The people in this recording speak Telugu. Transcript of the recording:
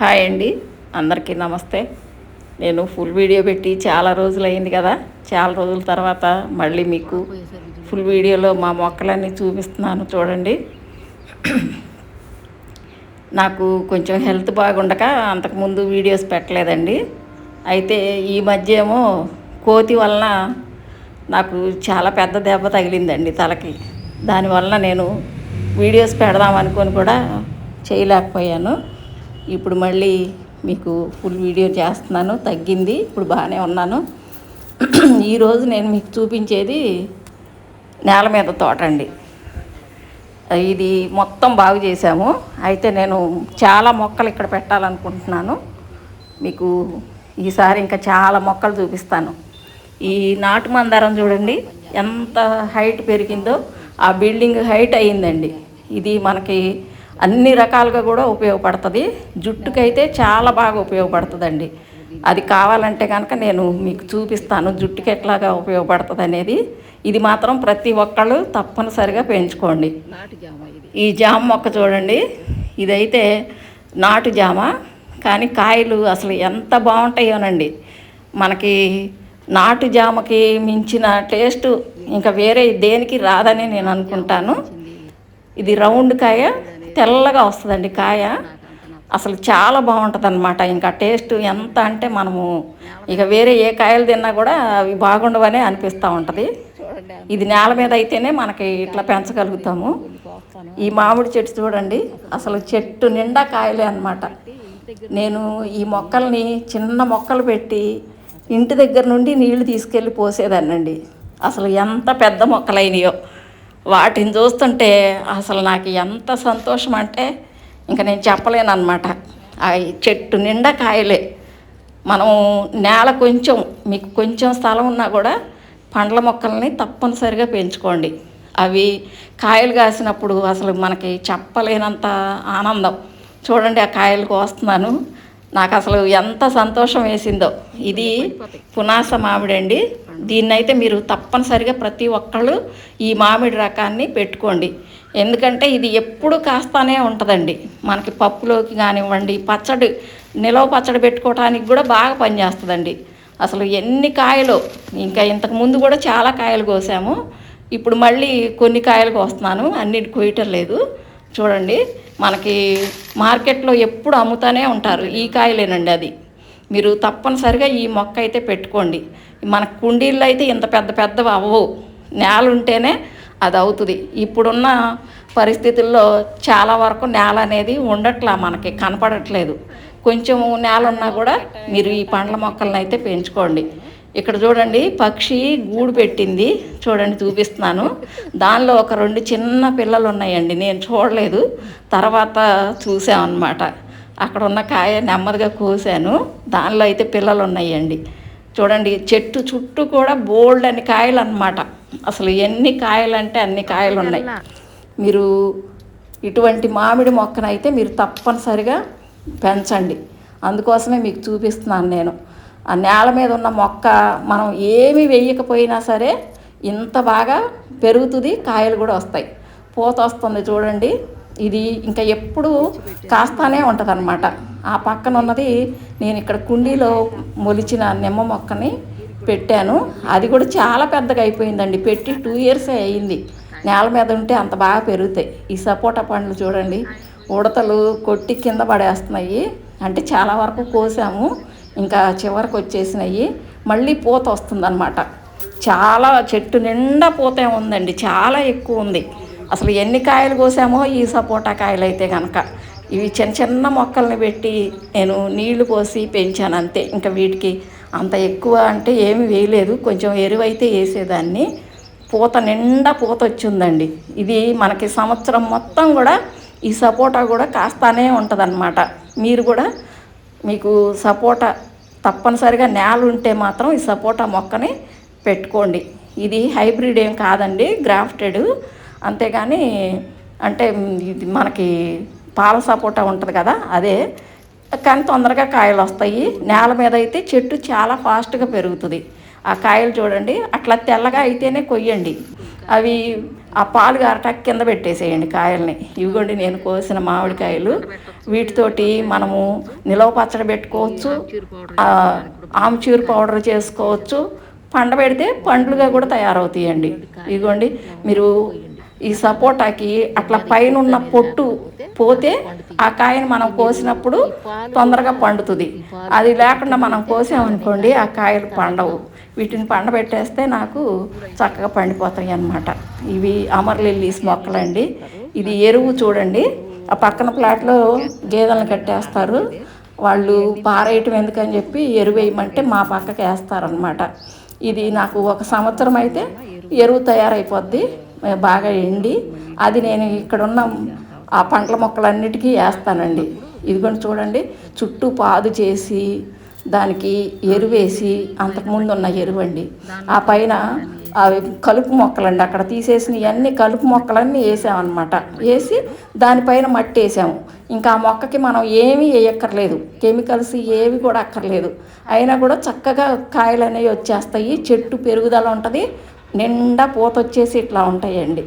హాయ్ అండి. అందరికీ నమస్తే. నేను ఫుల్ వీడియో పెట్టి చాలా రోజులు అయింది కదా. చాలా రోజుల తర్వాత మళ్ళీ మీకు ఫుల్ వీడియోలో మా మొక్కలన్నీ చూపిస్తున్నాను చూడండి. నాకు కొంచెం హెల్త్ బాగుండక అంతకుముందు వీడియోస్ పెట్టలేదండి. అయితే ఈ మధ్య ఏమో కోతి వలన నాకు చాలా పెద్ద దెబ్బ తగిలిందండి తలకి. దానివల్ల నేను వీడియోస్ పెడదాం అనుకొని కూడా చేయలేకపోయాను. ఇప్పుడు మళ్ళీ మీకు ఫుల్ వీడియో చేస్తున్నాను. తగ్గింది. ఇప్పుడు బాగానే ఉన్నాను. ఈరోజు నేను మీకు చూపించేది నేల మీద తోట అండి. ఇది మొత్తం బాగు చేశాము. అయితే నేను చాలా మొక్కలు ఇక్కడ పెట్టాలనుకుంటున్నాను. మీకు ఈసారి ఇంకా చాలా మొక్కలు చూపిస్తాను. ఈ నాటు మందారం చూడండి. ఎంత హైట్ పెరిగిందో ఆ బిల్డింగ్ హైట్ అయ్యిందండి. ఇది మనకి అన్ని రకాలుగా కూడా ఉపయోగపడుతుంది. జుట్టుకైతే చాలా బాగా ఉపయోగపడుతుందండి. అది కావాలంటే కనుక నేను మీకు చూపిస్తాను జుట్టుకి ఎట్లాగా ఉపయోగపడుతుంది అనేది. ఇది మాత్రం ప్రతి ఒక్కళ్ళు తప్పనిసరిగా పెంచుకోండి. ఈ జామ మొక్క చూడండి. ఇదైతే నాటు జామ. కానీ కాయలు అసలు ఎంత బాగుంటాయోనండి. మనకి నాటు జామకి మించిన టేస్ట్ ఇంకా వేరే దేనికి రాదని నేను అనుకుంటాను. ఇది రౌండ్ కాయ. తెల్లగా వస్తుందండి కాయ. అసలు చాలా బాగుంటుంది అనమాట ఇంకా టేస్ట్ ఎంత అంటే మనము ఇక వేరే ఏ కాయలు తిన్నా కూడా అవి బాగుండవనే అనిపిస్తూ ఉంటుంది. ఇది నేల మీద అయితేనే మనకి ఇట్లా పెంచగలుగుతాము. ఈ మామిడి చెట్టు చూడండి అసలు చెట్టు నిండా కాయలే అనమాట నేను ఈ మొక్కల్ని చిన్న మొక్కలు పెట్టి ఇంటి దగ్గర నుండి నీళ్ళు తీసుకెళ్ళి పోసేదాన్నండి. అసలు ఎంత పెద్ద మొక్కలైనయో. వాటిని చూస్తుంటే అసలు నాకు ఎంత సంతోషం అంటే ఇంకా నేను చెప్పలేను అనమాట ఆ చెట్టు నిండా కాయలే. మనం నేల కొంచెం మీకు కొంచెం స్థలం ఉన్నా కూడా పండ్ల మొక్కల్ని తప్పనిసరిగా పెంచుకోండి. అవి కాయలు కాసినప్పుడు అసలు మనకి చెప్పలేనంత ఆనందం. చూడండి ఆ కాయలు కోస్తున్నాను నాకు అసలు ఎంత సంతోషం వేసిందో. ఇది పునాస మామిడి అండి. దీన్నైతే మీరు తప్పనిసరిగా ప్రతి ఒక్కళ్ళు ఈ మామిడి రకాన్ని పెట్టుకోండి. ఎందుకంటే ఇది ఎప్పుడు కాస్తానే ఉంటుందండి. మనకి పప్పులోకి కానివ్వండి పచ్చడి నిలవ పచ్చడి పెట్టుకోవడానికి కూడా బాగా పనిచేస్తుందండి. అసలు ఎన్ని కాయలు ఇంకా ఇంతకు ముందు కూడా చాలా కాయలు కోసాము. ఇప్పుడు మళ్ళీ కొన్ని కాయలు కోస్తున్నాను అన్నిటి కొయ్యటం లేదు. చూడండి మనకి మార్కెట్లో ఎప్పుడు అమ్ముతూనే ఉంటారు. ఈ కాయలేనండి అది. మీరు తప్పనిసరిగా ఈ మొక్క అయితే పెట్టుకోండి. మన కుండీల్లో అయితే ఇంత పెద్ద పెద్దవి అవ్వవు. నేల ఉంటేనే అది అవుతుంది. ఇప్పుడున్న పరిస్థితుల్లో చాలా వరకు నేల అనేది ఉండట్లా మనకి కనపడట్లేదు. కొంచెం నేల ఉన్నా కూడా మీరు ఈ పండ్ల మొక్కలను అయితే పెంచుకోండి. ఇక్కడ చూడండి పక్షి గూడు పెట్టింది. చూడండి చూపిస్తున్నాను. దానిలో ఒక రెండు చిన్న పిల్లలు ఉన్నాయండి నేను చూడలేదు. తర్వాత చూసామన్నమాట. అక్కడ ఉన్న కాయ నెమ్మదిగా కోసాను. దానిలో అయితే పిల్లలు ఉన్నాయండి చూడండి చెట్టు చుట్టూ కూడా బోల్డ్ అని కాయలు అన్నమాట అసలు ఎన్ని కాయలు అంటే అన్ని కాయలు ఉన్నాయి మీరు ఇటువంటి మామిడి మొక్కనైతే మీరు తప్పనిసరిగా పెంచండి. అందుకోసమే మీకు చూపిస్తున్నాను నేను. ఆ నేల మీద ఉన్న మొక్క మనం ఏమి వేయకపోయినా సరే ఇంత బాగా పెరుగుతుంది కాయలు కూడా వస్తాయి. పూత వస్తుంది చూడండి. ఇది ఇంకా ఎప్పుడు కాస్తానే ఉంటుంది అనమాట ఆ పక్కన ఉన్నది నేను ఇక్కడ కుండీలో మొలిచిన నిమ్మ మొక్కని పెట్టాను. అది కూడా చాలా పెద్దగా అయిపోయిందండి. పెట్టి టూ ఇయర్సే అయింది. నేల మీద ఉంటే అంత బాగా పెరుగుతాయి. ఈ సపోటా పండ్లు చూడండి. ఉడతలు కొట్టి కింద పడేస్తున్నాయి. అంటే చాలా వరకు కోసాము. ఇంకా చివరికి వచ్చేసినాయి. మళ్ళీ పూత వస్తుందన్నమాట. చాలా చెట్టు నిండా పూత ఉందండి. చాలా ఎక్కువ ఉంది. అసలు ఎన్ని కాయలు కోసామో ఈ సపోటా కాయలు అయితే కనుక ఇవి చిన్న చిన్న మొక్కల్ని పెట్టి నేను నీళ్ళు పోసి పెంచాను అంతే. ఇంకా వీటికి అంత ఎక్కువ అంటే ఏమి వేయలేదు. కొంచెం ఎరువైతే వేసేదాన్ని. పూత నిండా పూత వచ్చిందండి. ఇది మనకి సంవత్సరం మొత్తం కూడా ఈ సపోటా కూడా కాస్తానే ఉంటుందన్నమాట. మీరు కూడా మీకు సపోటా తప్పనిసరిగా నేల ఉంటే మాత్రం ఈ సపోటా మొక్కని పెట్టుకోండి. ఇది హైబ్రిడ్ ఏం కాదండి గ్రాఫ్టెడ్. అంతేగాని అంటే ఇది మనకి పాల సపోటా ఉంటుంది కదా అదే. కానీ తొందరగా కాయలు వస్తాయి. నేల మీద అయితే చెట్టు చాలా ఫాస్ట్గా పెరుగుతుంది. ఆ కాయలు చూడండి అట్లా తెల్లగా అయితేనే కొయ్యండి. అవి ఆ పాలు గారటానికి కింద పెట్టేసేయండి కాయల్ని. ఇవిగోండి నేను కోసిన మామిడికాయలు. వీటితోటి మనము నిలవ పచ్చడి పెట్టుకోవచ్చు ఆ, ఆమ్చూర్ పౌడర్ చేసుకోవచ్చు. పండబెడితే పండ్లుగా కూడా తయారవుతాయండి. ఇదిగోండి మీరు ఈ సపోటాకి అట్లా పైన ఉన్న పొట్టు పోతే ఆ కాయను మనం కోసినప్పుడు తొందరగా పండుతుంది. అది లేకుండా మనం కోసామనుకోండి ఆ కాయలు పండవు. వీటిని పండబెట్టేస్తే నాకు చక్కగా పండిపోతాయి అన్నమాట. ఇవి అమర్లిల్లీస్ మొక్కలండి. ఇది ఎరువు చూడండి. ఆ పక్కన ప్లాట్లో గేదెలను కట్టేస్తారు. వాళ్ళు పారేయటం ఎందుకని చెప్పి ఎరువు వేయమంటే మా పక్కకి వేస్తారనమాట ఇది నాకు ఒక సంవత్సరం అయితే ఎరువు తయారైపోద్ది బాగా ఎండి. అది నేను ఇక్కడ ఉన్న ఆ పంటల మొక్కలన్నిటికీ వేస్తానండి. ఇదిగోండి చూడండి చుట్టూ పాదు చేసి దానికి ఎరువేసి అంతకుముందు ఉన్న ఎరువు అండి ఆ పైన అవి కలుపు మొక్కలండి. అక్కడ తీసేసిన ఇవన్నీ కలుపు మొక్కలన్నీ వేసామన్నమాట. వేసి దానిపైన మట్టి వేసాము ఇంకా ఆ మొక్కకి మనం ఏమీ వేయక్కర్లేదు. కెమికల్స్ ఏవి కూడా అక్కర్లేదు. అయినా కూడా చక్కగా కాయలు అనేవి వచ్చేస్తాయి. చెట్టు పెరుగుదల ఉంటుంది. నిండా పూత వచ్చేసి ఇట్లా ఉంటాయండి.